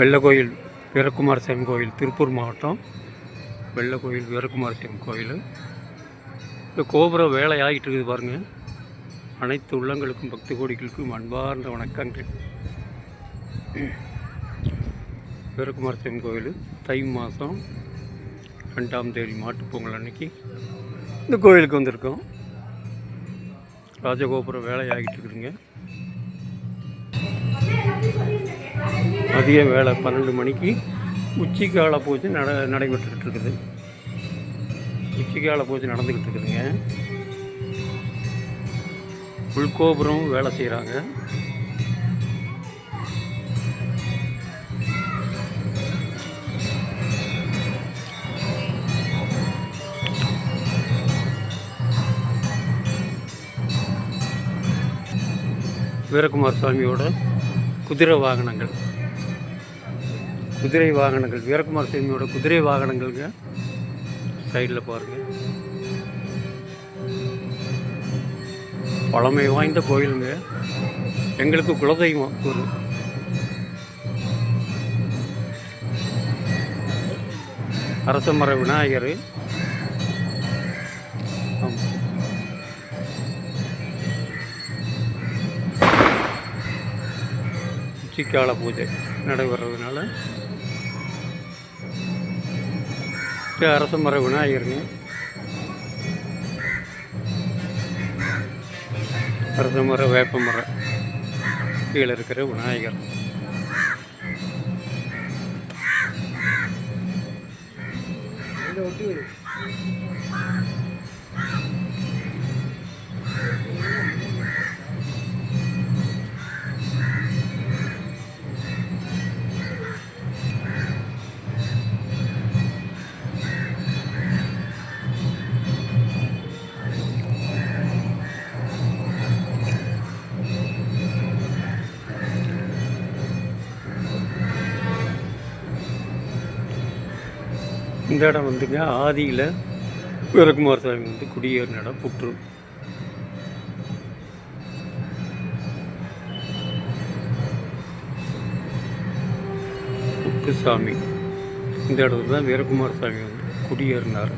வெள்ளக்கோயில் வீரகுமார சாமி கோயில் திருப்பூர் மாவட்டம் வெள்ளக்கோயில் வீரகுமார சாமி கோயில். இந்த கோபுரம் வேலை ஆகிட்டு இருக்குது பாருங்கள் அனைத்து உள்ளங்களுக்கும் பக்தி கோடிகளுக்கும் அன்பார்ந்த வணக்கங்கள். வீரகுமார சாமி கோயில் தை மாதம் ரெண்டாம் தேதி மாட்டுப்பொங்கல் அன்னைக்கு இந்த கோயிலுக்கு வந்திருக்கோம். ராஜகோபுரம் வேலை ஆகிட்டு இருக்குதுங்க. மதிய வேலை பன்னெண்டு மணிக்கு உச்சிக்கால பூஜை நட நடைபெற்றுக்கிட்டு இருக்குது உச்சிக்கால பூஜை நடந்துக்கிட்டு இருக்குதுங்க உள்கோபுரம் வேலை செய்கிறாங்க வீரகுமார் சுவாமியோட குதிரை வாகனங்கள். குதிரை வாகனங்கள் வீரகுமார் சாமியோட குதிரை வாகனங்களுங்க. சைடில் பாருங்கள் பழமை வாய்ந்த கோயிலுங்க. எங்களுக்கு குலதெய்வம் ஒரு. அரசமர விநாயகர் உச்சிக்கால பூஜை நடைபெறதுனால. அரச மர விநாயகருங்க. அரச மர வேப்ப மர கீழே இருக்கிற விநாயகர். இந்த இடம் வந்துங்க ஆதியில் வீரகுமார் சாமி வந்து குடியேறின இடம் புற்று புக்கு சாமி இந்த இடத்துல தான் வீரகுமார் சாமி வந்து குடியேறினார்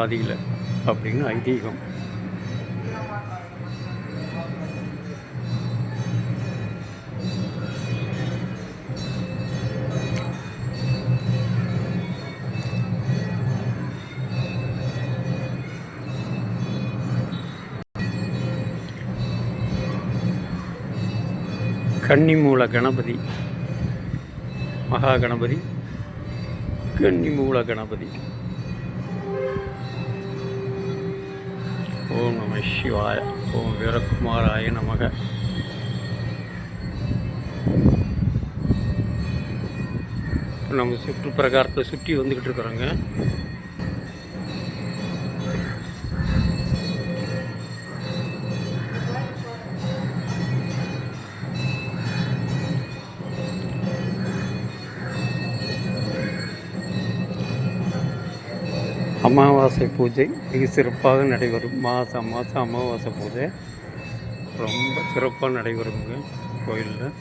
ஆதியில் அப்படின்னு ஐதீகம். கன்னிமூல கணபதி மகா கணபதி கன்னிமூல கணபதி ஓம் நம சிவாய. ஓம் வீரகுமாராய நமக. நம்ம சுற்று பிரகாரத்தை சுற்றி வந்துக்கிட்டு இருக்கிறோங்க. அமாவாசை பூஜை மிக சிறப்பாக நடைபெறும். மாதம் மாதம் அமாவாசை பூஜை. ரொம்ப சிறப்பாக நடைபெறுங்க கோயிலில்.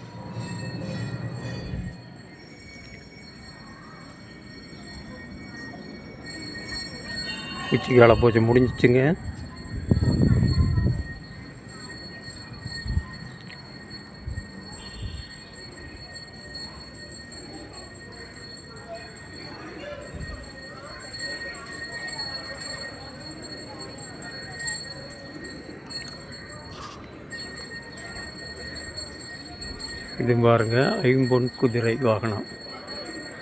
உச்சிக்கால பூஜை முடிஞ்சிச்சுங்க. இது பாருங்க ஐம்பொன் குதிரை வாகனம்.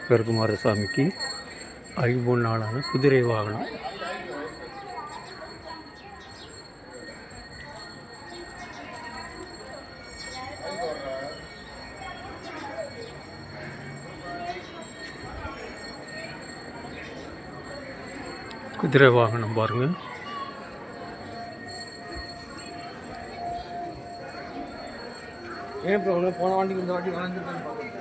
பெருக்குமார சாமிக்கு ஐம்பொன் நாளான குதிரை வாகனம். குதிரை வாகனம் பாருங்கள் ஏன் இப்போ ஒன்று போன வாண்டிக்கு இந்த வாட்டி வளைஞ்சிருக்கான்னு பார்க்கணும்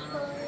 Thank.